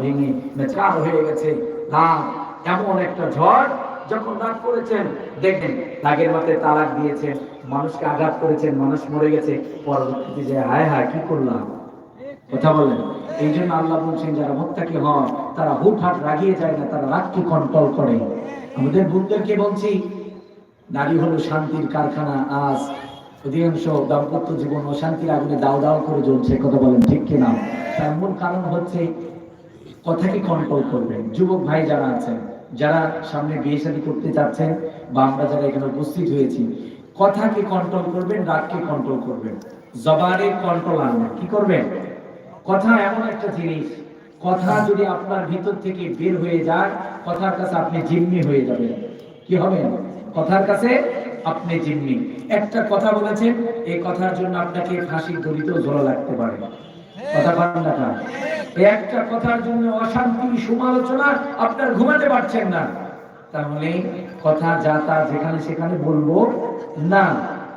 ভেঙে মেচার হয়ে গেছে। রাগ এমন একটা ঝড় যখন রাগ করেছেন, দেখেন রাগের মাথায় তালাক দিয়েছেন, মানুষকে আঘাত করেছেন, মানুষ মরে গেছে। পরবর্তীতে যে, হায় হায়, কি করলাম? কথা বলেন। এই জন্য আল্লাহ বলছেন, যারা মোত্তাকি হন, তারা হুটহাট রাগিয়ে যায় না, তারা রাগকে কন্ট্রোল করে। আমাদের বন্ধুদেরকে বলছি, নারী হলো শান্তির কারখানা, আজ অধিকাংশ দাম্পত্য জীবন অশান্তির আগুনে দাও দাও করে জ্বলছে, কথা বলেন ঠিক কিনা? তার মূল কারণ হচ্ছে কথাকে কন্ট্রোল করবেন। যুবক ভাই যারা আছেন, যারা সামনে বিয়ে শাদী করতে চাচ্ছেন বা আমরা যারা এখানে উপস্থিত হয়েছি, কথাকে কন্ট্রোল করবেন, রাগকে কন্ট্রোল করবেন। জবানে কন্ট্রোল আনবেন কি করবেন? কথা এমন একটা জিনিস, কথা যদি আপনার ভিতর থেকে বের হয়ে যায়, কথার কাছে আপনি জিম্মি হয়ে যাবেন। কি হবেন কথার কাছে আপনি জিম্মি। একটা কথা বলেছেন, এই কথার জন্য আপনাকে ফাঁসির দড়িতেও জোড়া লাগতে পারে। কথা পারেন না? একটা কথার জন্য অশান্তি, সমালোচনা আপনার ঘুমাতে পারছেন না। তাহলে কথা যা তা যেখানে সেখানে বলব না।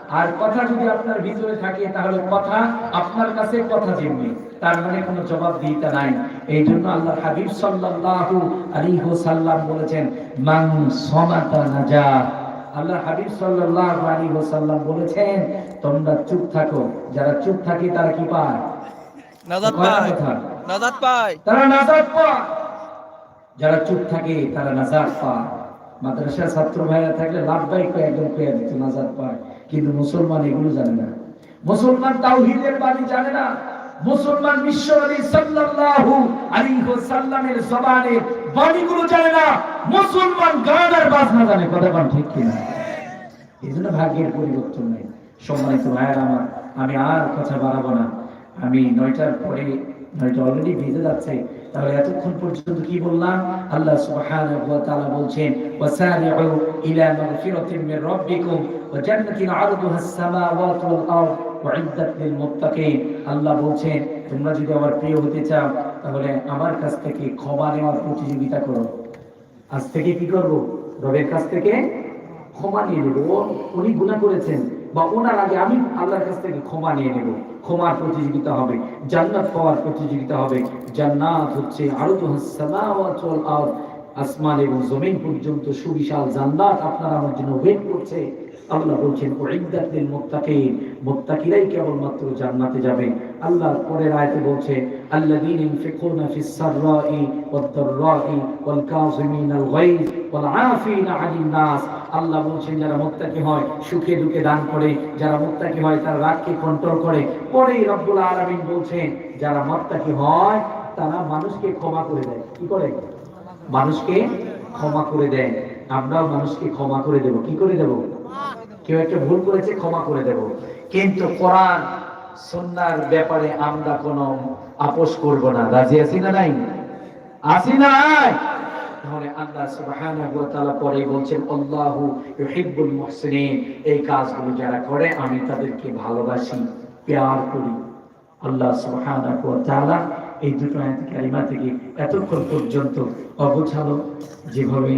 আর কথা যদি আপনার ভিতরে থাকে, তাহলে কথা আপনার কাছে কথা জিম্মি তার মানে কোনো জবাব দিতে নাই। এই জন্য আল্লাহ হাবিব সাল্লাল্লাহু আলাইহি ওয়াসাল্লাম বলেছেন, মান সমাতা নাজা। আল্লাহ হাবিব সাল্লাল্লাহু আলাইহি ওয়াসাল্লাম বলেছেন, তোমরা চুপ থাকো। যারা চুপ থাকে তারা কি পায়? নাজাত পায় কথা? পায় তারা নাজাত পায় যারা চুপ থাকে তারা নাজাত পায় মাদ্রাসার ছাত্র ভাইরা থাকলে লাভবাই কয়ে একদম কয়ে দিত নাজাত পায় কিন্তু মুসলমান এগুলো জানে না। মুসলমান তাওহীদের বাণী জানে না। মুসলমান বিশ্বনবী সাল্লাল্লাহু আলাইহি ওয়াসাল্লামের জবানে বাণীগুলো জানে না। মুসলমান গান আর বাজনা জানে কথা কোন ঠিক কিনা? এই জন্য ভাগ্যের পরিবর্তন নেই। সম্মানিত ভাইয়ের আমার আমি আর কথা বাড়াবো না। আমি নয়টার পরে নয়টা অলরেডি বেজে যাচ্ছে, তাহলে এতক্ষণ পর্যন্ত কি বললাম? আল্লাহ সুবহানাহু ওয়া তাআলা বলছেন, ওয়াসারিউ ইলা মাগফিরাতিন মির রাব্বিকুম ওয়া জান্নাতিন আস-সামাওয়াতু ওয়াল আরদ লিল মুত্তাকিন। আল্লাহ বলছেন, তোমরা যদি আমার প্রিয় হতে চাও, তাহলে আমার কাছ থেকে ক্ষমা নেওয়ার প্রতিযোগিতা করো। আজ থেকে কি করব? রবের কাছ থেকে ক্ষমা নিয়ে নেব। উনি গুণা করেছেন, বা ওনার আগে আমি আল্লাহর কাছ থেকে ক্ষমা নিয়ে নেব। ক্ষমার প্রতিযোগিতা হবে, জান্নাত পাওয়ার প্রতিযোগিতা হবে। জান্নাত হচ্ছে আরও তো আসমান এবং জমিন পর্যন্ত সুবিশাল জান্নাত আপনারা আমার জন্য ওয়েট করছে। আল্লাহ বলছেন, উইদ্দাত লিল মুত্তাকিন মুত্তাকিরাই কেবলমাত্র জান্নাতে যাবে। আল্লাহ পরের আয়াতে বলছে, আল্লাযীনা ইনফিকুনা ফিস সাররাই ওয়াদ দাররাই ওয়াল কাযিমিনাল গায়জ ওয়াল আফিনা আনিন নাস আল্লাহ বলছেন, যারা মুত্তাকি হয়, সুখে দুঃখে দান করে, যারা মুত্তাকি হয়, তারা রাগকে কন্ট্রোল করে। পরেই রব্বুল আলামিন বলছেন, যারা মুত্তাকি হয়, তারা মানুষকে ক্ষমা করে দেয়। কি করে? মানুষকে ক্ষমা করে দেয়। আমরাও মানুষকে ক্ষমা করে দেব। কি করে দেব? কেউ একটা ভুল করেছে, ক্ষমা করে দেব। কিন্তু কোরআন সুন্নাহর ব্যাপারে আমরা কোনো আপোষ করব না। রাজি আছি না নাই? আসি না তাহলে আল্লাহ সুবহানাহু ওয়া তাআলা বলছেন, আল্লাহু ইউহিব্বুল মুহসিনিন। এই কাজগুলো যারা করে, আমি তাদেরকে ভালোবাসি, প্যার করি। আল্লাহ সুবহানাহু ওয়া তাআলা এই দুটো আয়াত কারিমা থেকে এতক্ষণ পর্যন্ত যেভাবে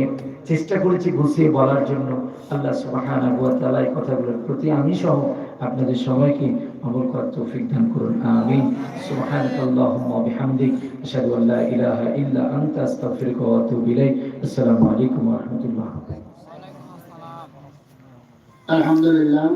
চেষ্টা করেছি গুছিয়ে বলার জন্য, আল্লাহ সুবহানাহু ওয়া তাআলা এই কথাগুলোর প্রতি আমি সহ আপনাদের সবাইকে আমল করার তৌফিক দান করুন আমিন সুবহানাকাল্লাহুম্মা ওয়া বিহামদিক আশহাদু আল লা ইলাহা ইল্লা আনতা আস্তাগফিরুকা ওয়া আতুবু ইলাইক আসসালামু আলাইকুম ওয়া রাহমাতুল্লাহ আলহামদুলিল্লাহ